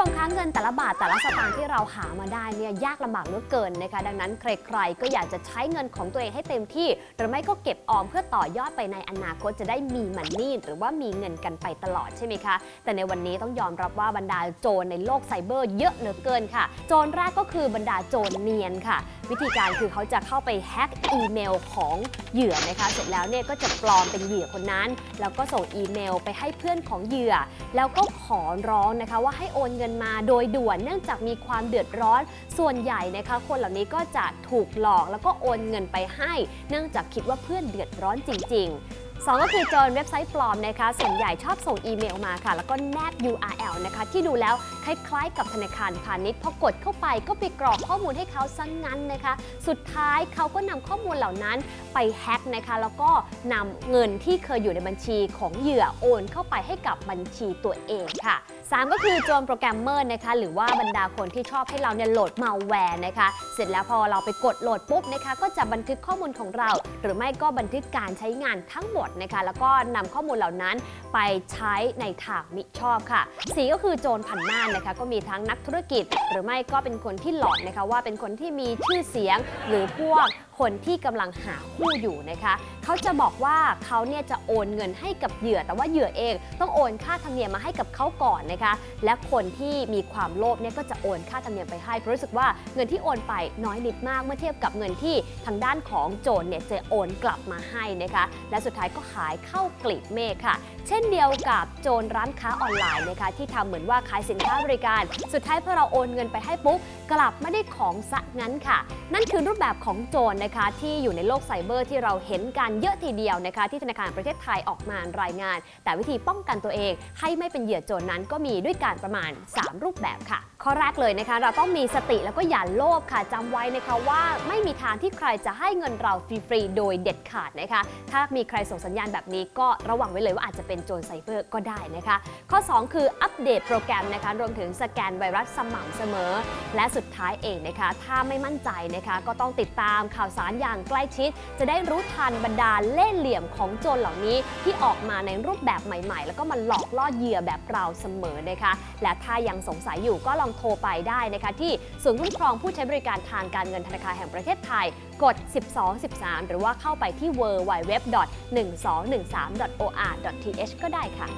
ชมคะเงินแต่ละบาทแต่ละสตางค์ที่เราหามาได้เนี่ยยากลำบากเหลือเกินนะคะ ดังนั้นใครๆ ก็อยากจะใช้เงินของตัวเองให้เต็มที่ หรือไม่ก็เก็บออมเพื่อต่อยอดไปในอนาคตจะได้มีมันนี่หรือว่ามีเงินกันไปตลอดใช่ไหมคะ แต่ในวันนี้ต้องยอมรับว่าบรรดาโจรในโลกไซเบอร์เยอะเหลือเกินค่ะ โจรแรกก็คือบรรดาโจรเนียนค่ะ วิธีการคือเขาจะเข้าไปแฮ็กอีเมลของเหยื่อนะคะ เสร็จแล้วเนี่ยก็จะปลอมเป็นเหยื่อคนนั้น แล้วก็ส่งอีเมลไปให้เพื่อนของเหยื่อ แล้วก็ขอร้องนะคะว่าให้โอนเงินมาโดยด่วนเนื่องจากมีความเดือดร้อน ส่วนใหญ่นะคะ คนเหล่านี้ก็จะถูกหลอกแล้วก็โอนเงินไปให้ เนื่องจากคิดว่าเพื่อนเดือดร้อนจริง ๆ สองก็คือโจรเว็บไซต์ปลอมนะคะส่วนใหญ่ชอบส่งอีเมลมาค่ะ แล้วก็แนบ URL นะคะที่ดูแล้วคล้ายๆ กับธนาคารพาณิชย์พอกดเข้าไปก็ไปกรอกข้อมูลให้เขาซะงงั้นนะคะ สุดท้ายเขาก็นำข้อมูลเหล่านั้นไปแฮ็กนะคะแล้วก็นำเงินที่เคยอยู่ในบัญชีของเหยื่อโอนเข้าไปให้กับบัญชีตัวเองค่ะ 3 ก็คือโจรโปรแกรมเมอร์นะคะหรือว่าบรรดาคนที่ชอบให้เราเนี่ยโหลดมาแวร์นะคะ เสร็จแล้วพอเราไปกดโหลดปุ๊บนะคะ ก็จะบันทึกข้อมูลของเรา หรือไม่ก็บันทึกการใช้งานทั้งหมดนะคะแล้วก็นำข้อมูลเหล่านั้นไปใช้ในทางมิชอบค่ะ สีก็คือโจรผันน้านนะคะก็มีทั้งนักธุรกิจ หรือไม่ก็เป็นคนที่หลอกนะคะว่าเป็นคนที่มีชื่อเสียงหรือพวกคนที่กำลังหาคู่อยู่นะคะ เขาจะบอกว่าเขาเนี่ยจะโอนเงินให้กับเหยื่อ แต่ว่าเหยื่อเองต้องโอนค่าธรรมเนียมมาให้กับเขาก่อนนะคะ และคนที่มีความโลภเนี่ยก็จะโอนค่าธรรมเนียมไปให้ เพราะรู้สึกว่าเงินที่โอนไปน้อยนิดมากเมื่อเทียบกับเงินที่ทางด้านของโจรเนี่ยจะโอนกลับมาให้นะคะ และสุดท้ายก็หายเข้ากลีบเมฆค่ะ เช่นเดียวกับโจรร้านค้าออนไลน์นะคะที่ทำเหมือนว่าขายสินค้าบริการ สุดท้ายพอเราโอนเงินไปให้ปุ๊บกลับไม่ได้ของซะงั้นค่ะ นั่นคือรูปแบบของโจรนะคะ ที่อยู่ในโลกไซเบอร์ที่เราเห็นกันเยอะทีเดียวนะคะ ที่ธนาคารประเทศไทยออกมารายงาน แต่วิธีป้องกันตัวเอง ให้ไม่เป็นเหยื่อโจรนั้นก็มีด้วยการประมาณ 3 รูปแบบค่ะ ข้อแรกเลยนะคะ เราต้องมีสติแล้วก็อย่าโลภค่ะจำไว้นะคะว่าไม่มีทางที่ใครจะให้เงินเราฟรีๆโดยเด็ดขาดนะคะ ถ้ามีใครส่งสัญญาณแบบนี้ก็ระวังไว้เลยว่าอาจจะเป็นโจรไซเบอร์ก็ได้นะคะ ข้อ 2 คืออัปเดตโปรแกรมนะคะรวมถึงสแกนไวรัสสม่ำเสมอ และสุดท้ายเองนะคะ ถ้าไม่มั่นใจนะคะก็ต้องติดตามข่าวสารอย่างใกล้ชิด จะได้รู้ทันบรรดาเล่ห์เหลี่ยมของโจรเหล่านี้ที่ออกมาในรูปแบบใหม่ ๆ แล้วก็มาหลอกล่อเหยื่อแบบเราเสมอนะคะ และถ้ายังสงสัยอยู่ก็ลองโทรไปได้นะคะ ที่ศูนย์คุ้มครองผู้ใช้บริการทางการเงินธนาคารแห่งประเทศไทย กด 12 13 หรือว่าเข้าไปที่ www.1213.or.th ก็ได้ค่ะ